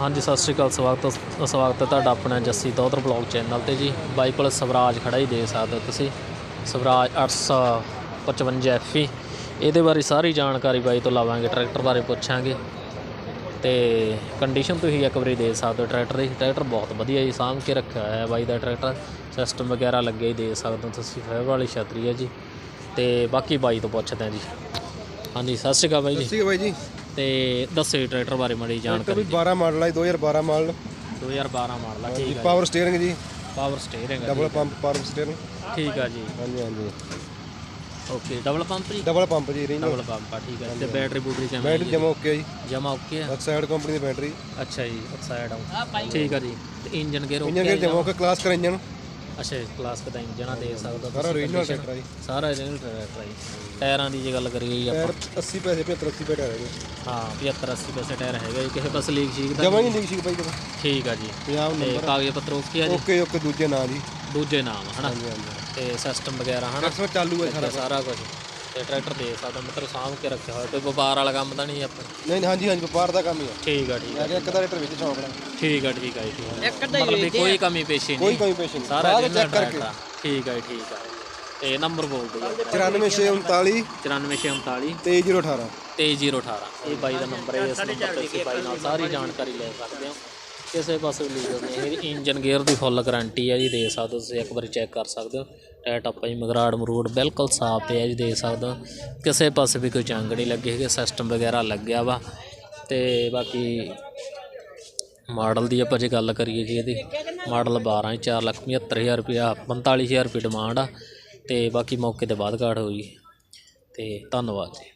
ਹਾਂਜੀ, ਸਤਿ ਸ਼੍ਰੀ ਅਕਾਲ, ਸਵਾਗਤ ਸਵਾਗਤ ਹੈ ਤੁਹਾਡਾ ਆਪਣਾ ਜੱਸੀ ਦੋਦਰ ਬਲੌਗ ਚੈਨਲ ਤੇ ਜੀ। ਬਾਈ ਕੋਲ ਸਵਰਾਜ ਖੜਾ ਹੀ ਦੇ ਸਕਦੇ ਹੋ ਤੁਸੀਂ। ਸਵਰਾਜ 855 ਐਫਈ ਇਹਦੇ ਬਾਰੇ ਸਾਰੀ ਜਾਣਕਾਰੀ ਬਾਈ ਤੋਂ ਲਾਵਾਂਗੇ, ਟਰੈਕਟਰ ਬਾਰੇ ਪੁੱਛਾਂਗੇ। ਤੇ ਕੰਡੀਸ਼ਨ ਤੁਸੀਂ ਇੱਕ ਵਾਰੀ ਦੇ ਸਕਦੇ ਹੋ ਟਰੈਕਟਰ ਦੀ। ਟਰੈਕਟਰ ਬਹੁਤ ਵਧੀਆ ਜੀ, ਸਾਂਭ ਕੇ ਰੱਖਿਆ ਹੋਇਆ ਬਾਈ ਦਾ ਟਰੈਕਟਰ। ਸਿਸਟਮ ਵਗੈਰਾ ਲੱਗੇ ਹੀ ਦੇ ਸਕਦੇ ਹੋ ਤੁਸੀਂ ਫਾਈਬਰ ਵਾਲੀ ਛਤਰੀ ਹੈ ਜੀ। ਤੇ ਬਾਕੀ ਬਾਈ ਤੋਂ ਪੁੱਛਦੇ ਹਾਂ ਜੀ। ਹਾਂਜੀ, ਸਤਿ ਸ਼੍ਰੀ ਅਕਾਲ ਬਾਈ ਜੀ। ਠੀਕ ਹੈ ਬਾਈ ਜੀ। ਤੇ ਦੱਸੋ ਜੀ ਟਰੈਕਟਰ ਬਾਰੇ ਮਾੜੀ ਜਾਣਕਾਰੀ ਵੀ 12 ਮਾਡਲ ਹੈ 2012 ਮਾਡਲ। 2012 ਮਾਡਲ ਆ ਠੀਕ ਆ ਪਾਵਰ ਸਟੀਅਰਿੰਗ ਜੀ। ਪਾਵਰ ਸਟੀਅਰਿੰਗ ਆ ਡਬਲ ਪੰਪ ਪਾਵਰ ਸਟੀਅਰਿੰਗ ਠੀਕ ਆ ਜੀ। ਹਾਂਜੀ ਹਾਂਜੀ। ਓਕੇ ਡਬਲ ਪੰਪ ਜੀ? ਡਬਲ ਪੰਪ ਜੀ ਰੀਨੋ ਡਬਲ ਪੰਪ ਆ ਠੀਕ ਆ ਤੇ ਬੈਟਰੀ ਬੂਟਰੀ ਕਿਵੇਂ ਬੈਟਰੀ ਜਮਾ ਓਕੇ ਜੀ। ਜਮਾ ਓਕੇ ਆ? ਐਕਸਾਈਡ ਕੰਪਨੀ ਦੀ ਬੈਟਰੀ ਅੱਛਾ ਜੀ ਆਕਸਾਈਡ ਆ। ਠੀਕ ਆ ਜੀ। ਤੇ engine gear engine okay gear ਜਮਾ ਓਕੇ ਕਲਾਸ ਕਰ ਇੰਜਨ ਅੱਛਾ ਕਲਾਸ ਦਾ ਇੰਜਨ ਆ ਦੇ ਸਕਦਾ ਸਾਰਾ ਟਰੈਕਟਰ ਹੈ ਜੀ। ਸਾਰਾ ਰੀਜਨਲ ਟਰੈਕਟਰ ਆ ਜੀ। ਟਾਇਰਾਂ ਦੀ ਜੇ ਗੱਲ ਕਰੀਏ ਜੀ ਟਾਇਰ ਆਪਾਂ 80 ਪੈਸੇ 75 80 ਪੈਸੇ ਜੀ। ਹਾਂ 75 80 ਪੈਸੇ ਟਾਇਰ ਹੈਗਾ ਜੀ। ਕਿਸੇ ਪਾਸੇ ਲੀਕ ਸ਼ੀਕ ਦਾ ਜਮਾ ਹੀ ਨਹੀਂ। ਲੀਕ ਸੀ ਬਾਈ ਜਮਾ। ਠੀਕ ਆ ਜੀ। ਪੰਜਾਬ ਤੇ ਨੰਬਰ ਕਾਗਜ਼ ਪੱਤਰ ਓਕੇ ਆ ਜੀ? ਓਕੇ ਓਕੇ ਦੂਜੇ ਨਾਂ ਜੀ। ਦੂਜੇ ਨਾਮ ਹਨਾ? ਹਾਂਜੀ ਹਾਂਜੀ। ਤੇ ਸਿਸਟਮ ਵਗੈਰਾ ਹਨਾ? ਟਰੈਕਟਰ ਚਾਲੂ ਹੈ ਸਾਰਾ ਕੁਝ ਤੇ ਟਰੈਕਟਰ ਦੇ ਸਕਦਾ ਮਤਲਬ ਸਾਂਭ ਕੇ ਰੱਖਿਆ ਹੋਇਆ ਕੋਈ ਵਪਾਰ ਵਾਲਾ ਕੰਮ ਤਾਂ ਨਹੀਂ ਆਪਾਂ ਨਹੀਂ ਨਹੀਂ, ਹਾਂਜੀ ਹਾਂਜੀ ਵਪਾਰ ਦਾ ਕੰਮ ਹੀ ਹੈ। ਠੀਕ ਆ ਠੀਕ ਆ। ਮੈਂ ਕਿਹਾ ਇੱਕ ਦਾ ਟਰੈਕਟਰ ਵਿੱਚ ਨਾਲ ਠੀਕ ਆ ਠੀਕ ਆ ਜੀ, ਠੀਕ ਆ। ਮਤਲਬ ਵੀ ਕੋਈ ਕਮੀ ਪੇਸ਼ੀ ਕੋਈ ਨਹੀਂ ਕਮੀ ਪੇਸ਼ ਨਹੀਂ। ਸਾਰਾ ਜਿਹੜਾ ਚੈੱਕ ਕਰਕੇ। ਆ। ਠੀਕ ਆ ਜੀ, ਠੀਕ ਆ। ਤੇ ਨੰਬਰ ਬੋਲ ਦਿਓ 94639 94639 23018 23018 ਇਹ ਬਾਈ ਦਾ ਨੰਬਰ ਹੈ ਇਸ ਨੰਬਰ ਤੇ ਤੁਸੀਂ ਬਾਈ ਨਾਲ ਸਾਰੀ ਜਾਣਕਾਰੀ ਲੈ ਸਕਦੇ ਹੋ। ਕਿਸੇ ਪਾਸੇ ਵੀ ਲੀਕ ਨਹੀਂ ਇਹਦੀ ਇੰਜਨ ਗੇਅਰ ਦੀ ਫੁੱਲ ਗਾਰੰਟੀ ਹੈ ਜੀ ਦੇ ਸਕਦੇ ਹੋ ਤੁਸੀਂ ਇੱਕ ਵਾਰੀ ਚੈੱਕ ਕਰ ਸਕਦੇ ਹੋ। ਟੈਟ ਆਪਾਂ ਜੀ ਮਗਰਾੜ ਮਰੂੜ ਬਿਲਕੁਲ ਸਾਫ਼ ਹੈ ਜੀ, ਦੇਖ ਸਕਦੇ ਹੋ। ਕਿਸੇ ਪਾਸੇ ਵੀ ਕੋਈ ਜੰਗ ਨਹੀਂ ਲੱਗੀ ਹੈਗੀ ਸਿਸਟਮ ਵਗੈਰਾ ਲੱਗਿਆ ਵਾ। ਤੇ ਬਾਕੀ ਮਾਡਲ ਦੀ ਆਪਾਂ ਜੇ ਗੱਲ ਕਰੀਏ ਜੀ ਇਹਦੀ, ਮਾਡਲ 12 4 ਲੱਖ 75000 ਰੁਪਇਆ 45000 ਰੁਪਏ ਡਿਮਾਂਡ ਆ। ਤੇ ਬਾਕੀ ਮੌਕੇ ਤੇ ਬਾਅਦ ਕਾਰਡ ਹੋਈ। ਤੇ ਧੰਨਵਾਦ ਜੀ।